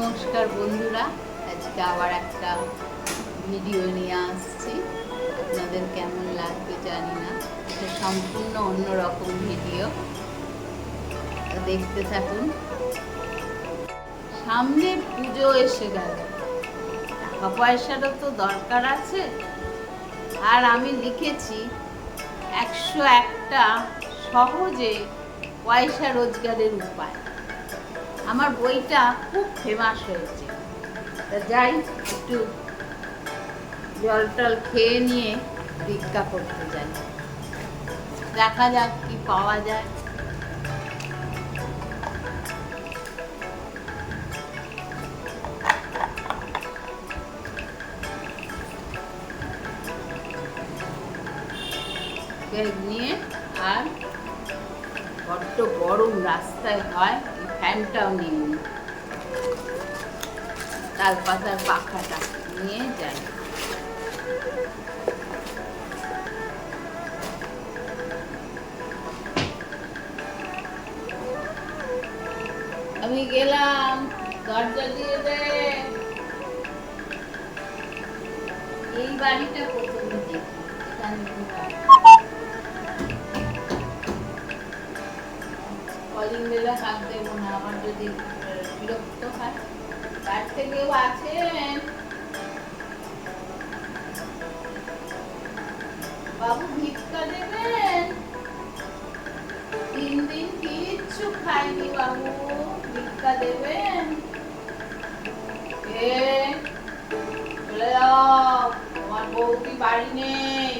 নমস্কার বন্ধুরা। আজকে আবার একটা ভিডিও নিয়ে আসছি। আপনাদের কেমন লাগবে জানি না। এটা সম্পূর্ণ অন্যরকম ভিডিও দেখতে থাকুন। সামনে পুজো এসে গেল। টাকা পয়সারও তো দরকার আছে। আর আমি লিখেছি, একশো একটা সহজে পয়সা রোজগারের উপায়। আমার বইটা খুব ফেমাস হয়েছে। তা যাই, একটু জল টল খেয়ে নিয়ে ভিক্ষা করতে যাই। দেখা যাক কি পাওয়া যায়। নিয়ে আর বড্ড গরম রাস্তায় হয়। নিয়ে নিই। পাখাটা নিয়ে যাই। আমি গেলাম, দরজা দিয়ে দে। এই বাড়িটা প্রথমে দেখি, এখানে কলিং বেলে হাত দেবো না আমার যদি বিরক্ত হয়, তার থেকেও আছেন বাবু ভিক্ষা দেবেন? তিন দিন কিচ্ছু খাইনি বাবু, ভিক্ষা দেবেন? এ চলে যাও বৌদি বাড়ি নেই।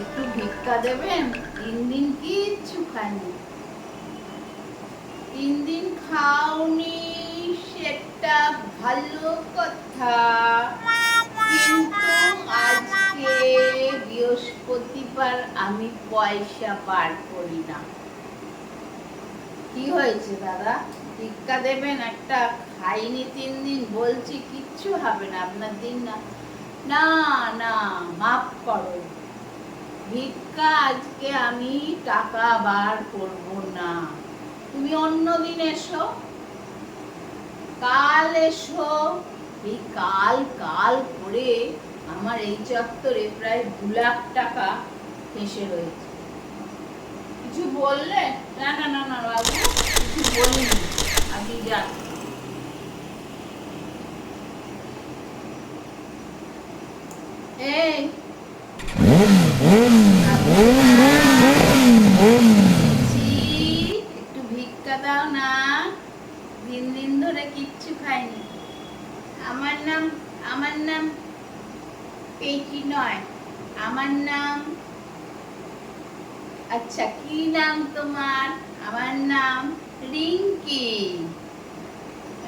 একটু ভিক্ষা দেবেন, তিন দিন কিচ্ছু খাইনি তিন দিন খাওনি, সেটা ভালো কথা। কিন্তু আজকে বৃহস্পতিবার আমি পয়সা বার করি না। কি হয়েছে দাদা? ভিক্ষা দেবেন একটা? খাইনি তিন দিন, বলছি কিচ্ছু হবে না, আপনার দিন না। না না। ভিক্ষা আজকে আমি টাকা বার করব না। তুমি অন্য দিন এসো। কাল এসো। এই কাল কাল করে আমার এই চত্বরে প্রায় দু লাখ টাকা ফেসে রয়েছে। কিছু বললে? না না না না বাবু কিছু বলিনি। আপনি যান এই ছি, একটু ভিক্ষা দাও না দিন দিন ধরে কিচ্ছু খাইনি আমার নাম আমার নাম পেটি নয়। আমার নাম আচ্ছা কি নাম তোমার? আমার নাম রিঙ্কি।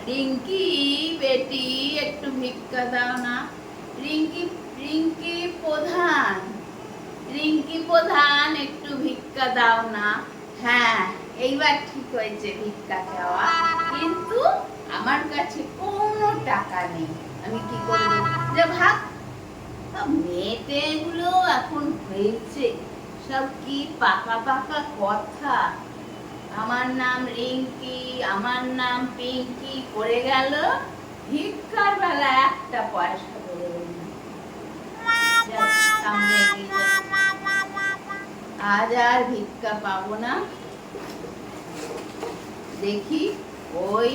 রিঙ্কি, বেটি, একটু ভিক্ষা দাও না। রিঙ্কি রিঙ্কি প্রধান। রিঙ্কি প্রধান, একটু ভিক্ষা দাও না। হ্যাঁ এইবার ঠিক হয়েছে ভিক্ষা চাওয়া কিন্তু আমার কাছে কোনো টাকা নেই। আমি কি করব? যে ভাগ এগুলো এখন হয়েছে। সব কি পাকা পাকা কথা? আমার নাম রিঙ্কি, আমার নাম পিঙ্কি করে গেল। ভিক্ষার বেলা একটা পয়সা করে। আজ আর ভিক্ষা পাবো না। দেখি, ওই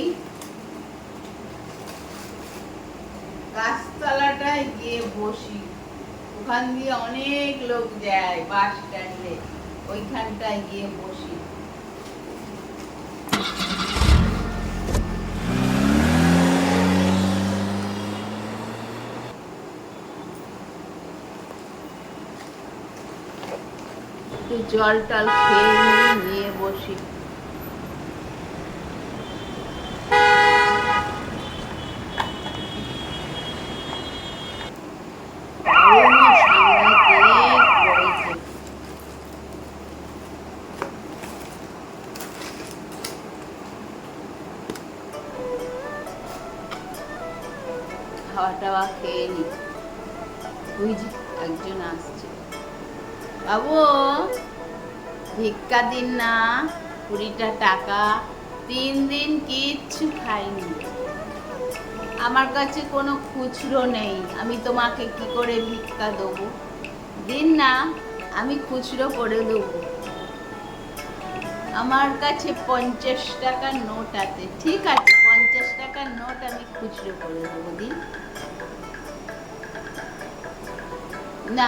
গাছতলাটায় গিয়ে বসি। ওখান দিয়ে অনেক লোক যায় বাস স্ট্যান্ডে। ওইখানটায় গিয়ে বসি। একটু জল টল খেয়ে ভিক্ষা দিন না, কুড়িটা টাকা, তিন দিন কিচ্ছু খাইনি। আমার কাছে কোনো খুচরো নেই, আমি তোমাকে কি করে ভিক্ষা দেবো? দিন না, আমি খুচরো করে দেবো। আমার কাছে পঞ্চাশ টাকার নোট আছে, ঠিক আছে, পঞ্চাশ টাকার নোট আমি খুচরো করে দেবো, দিন। না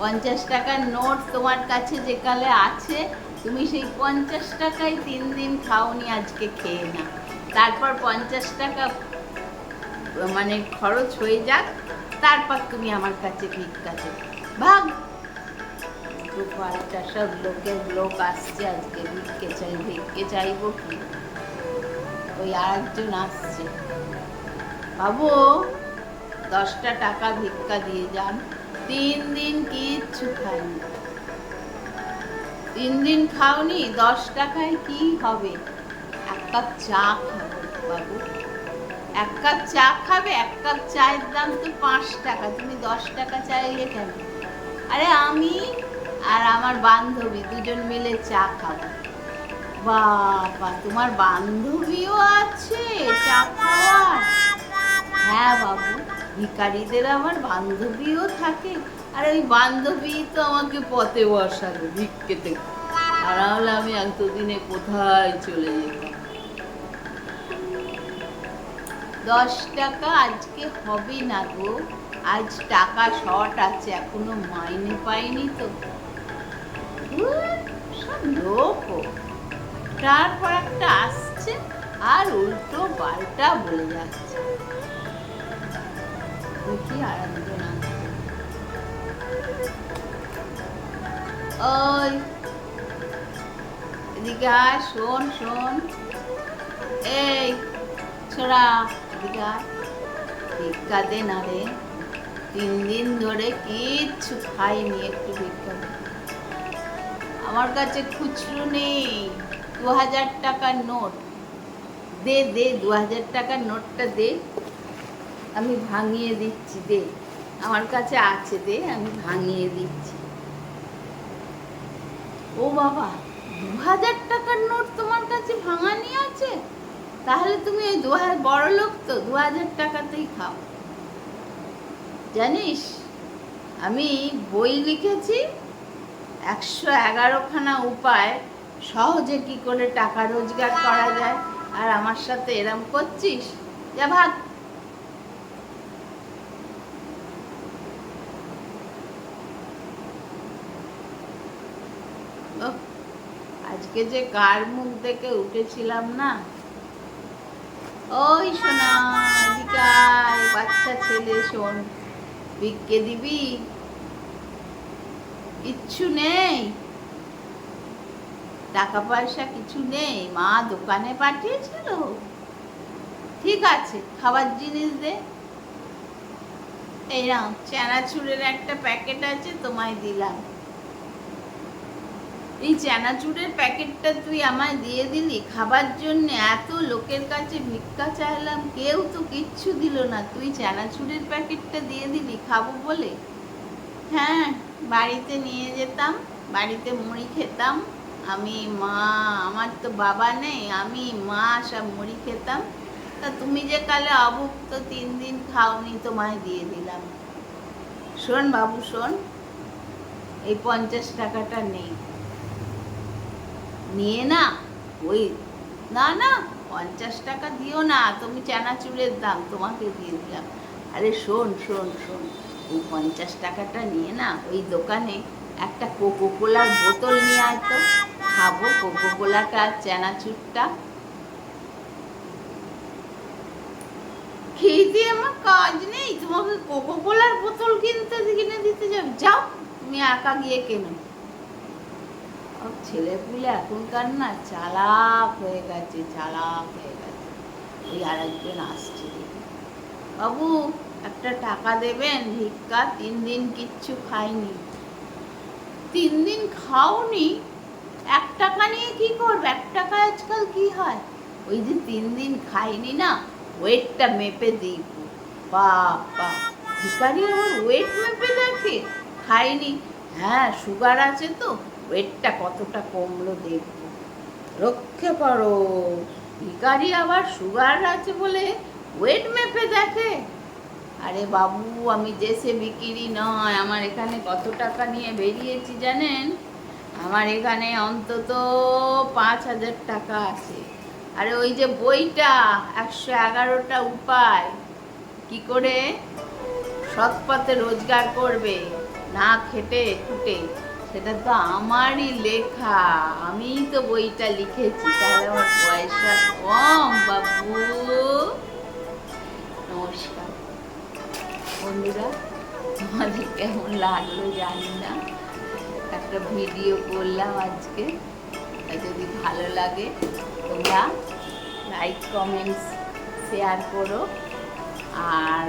পঞ্চাশ টাকার নোট তোমার কাছে যেকালে আছে, তুমি সেই পঞ্চাশ টাকায় তিন দিন খাওনি আজকে খেয়ে না তারপর পঞ্চাশ টাকা মানে খরচ হয়ে যাক, তারপর তুমি আমার কাছে ভিক্ষা চাও। ভাগ। কয়েকটা সব লোকের লোক আসছে আজকে ভিক্ষে চাই ভিক্ষে চাইব কি? ওই আর একজন আসছে। বাবু, দশটা টাকা ভিক্ষা দিয়ে যান। তিন দিন কিচ্ছু খাইনি। তিন দিন খাওনি, দশ টাকায় কি হবে? এক কাপ চা খাব বাবু। এক কাপ চা খাবে, এক কাপ চায়ের দাম তো পাঁচ টাকা, তুমি দশ টাকা চাইলে কেন? আরে আমি আর আমার বান্ধবী দুজন মিলে চা খাব। বাবা, তোমার বান্ধবীও আছে, চা খাওয়ার? হ্যাঁ বাবু। ভিকারিদের আমার বান্ধবীও থাকে। আর ওই বান্ধবী তো আমাকে পথে বসালো ভিক্ষেতে। আর নাহলে আমি এতদিনে কোথায় চলে যেতাম? দশ টাকা আজকে হবে না গো। আজ টাকা শর্ট আছে, এখনও মাইনে পাইনি তো। সব লোক তারপর একটা আসছে, আর উল্টো পাল্টা বলে যাচ্ছে। তিন দিন ধরে কিচ্ছু খাইনি, একটু ভিক্ষা আমার কাছে খুচরো নেই, দু হাজার টাকার নোট। দে দে, দু হাজার টাকার নোটটা দে। আমি ভাঙিয়ে দিচ্ছি, দে। আমার কাছে আছে, দে, আমি ভাঙিয়ে দিচ্ছি। ও বাবা দু হাজার টাকার নোট তোমার কাছে ভাঙানি আছে? তাহলে তুমি ওই দু হাজার বড় লোক তো দু হাজার টাকাতেই খাও। জানিস, আমি বই লিখেছি, একশো এগারোখানা উপায়, সহজে কি করে টাকা রোজগার করা যায়, আর আমার সাথে এরম করছিস? যা ভাগ। আজকে যে কার মুখ দেখে উঠেছিলাম না? ওই এদিকে বাচ্চা ছেলে, শোন। ভিক্ষে দিবি? কিচ্ছু নেই। টাকা পয়সা কিছু নেই। মা দোকানে পাঠিয়েছিল। ঠিক আছে, খাবার জিনিস দে। এই নাও চানাচুরের একটা প্যাকেট আছে, তোমায় দিলাম। এই চানাচুরের প্যাকেটটা তুই আমায় দিয়ে দিলি? খাবার জন্য এত লোকের কাছে ভিক্ষা চাইলাম, কেউ তো কিচ্ছু দিল না। তুই চানাচুরের প্যাকেটটা দিয়ে দিলি, খাব বলে? হ্যাঁ বাড়িতে নিয়ে যেতাম, বাড়িতে মুড়ি খেতাম। আমি মা, আমার তো বাবা নেই, আমি মা সব মুড়ি খেতাম। তা তুমি যে কালে অভুক্ত তিন দিন খাওনি, তোমায় দিয়ে দিলাম। শোন বাবু, শোন, এই পঞ্চাশ টাকাটা নেই। নিয়ে না, ওই, না না, পঞ্চাশ টাকা দিও না, তুমি চানাচুরের দাম তোমাকে দিয়ে দিলাম। আরে শোন শোন শোন ওই পঞ্চাশ টাকাটা নিয়ে না, ওই দোকানে একটা কোকো কোলার বোতল নিয়ে আয় তো, খাব কোকো কোলাটা আর চানাচুরটা। খেয়ে দিয়ে আমার কাজ নেই, তোমাকে কোকো কোলার বোতল কিনতে, কিনে দিতে যাবে। যাও, তুমি একা গিয়ে কেনো। ছেলেপুলে এখনকার না চালাক হয়ে গেছে, চালাক হয়ে গেছে। ওই আর একজন আসছে বাবু, একটা টাকা দেবেন? ভিক্ষা, তিন দিন কিচ্ছু খাইনি। তিন দিন খাওনি? এক টাকা নিয়ে কি করবে? এক টাকা আজকাল কি হয়? ওই যে তিন দিন খাইনি না, ওয়েটটা মেপে দিই। বাবা ভিকারি আমার ওয়েট মেপে দেখে? খাইনি। হ্যাঁ সুগার আছে তো। ওয়েটটা কতটা কমলো দেখব। রক্ষে পড়ো। ভিকারি আবার সুগার আছে বলে ওয়েট মেপে দেখে। আরে বাবু, আমি দেশে বিক্রি নয়, আমার এখানে কত টাকা নিয়ে বেরিয়েছি জানেন? আমার এখানে অন্তত পাঁচ হাজার টাকা আছে। আরে ওই যে বইটা, একশো এগারোটা উপায়। কি করে? সৎ পথে রোজগার করবে, না খেটে খুটে। সেটা তো আমারই লেখা। আমিই তো বইটা লিখেছি, তাহলে আমার পয়সা কম, বাবু। নমস্কার। বন্ধুরা, তোমাদের কেমন লাগল জানি না। একটা ভিডিও করলাম আজকে। যদি ভালো লাগে, তোমরা লাইক, কমেন্টস, শেয়ার করো। আর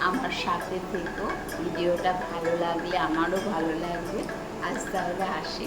আমার সাথে থেকো। ভিডিওটা ভালো লাগলে, আমারও ভালো লাগবে। আজ তাহলে আসি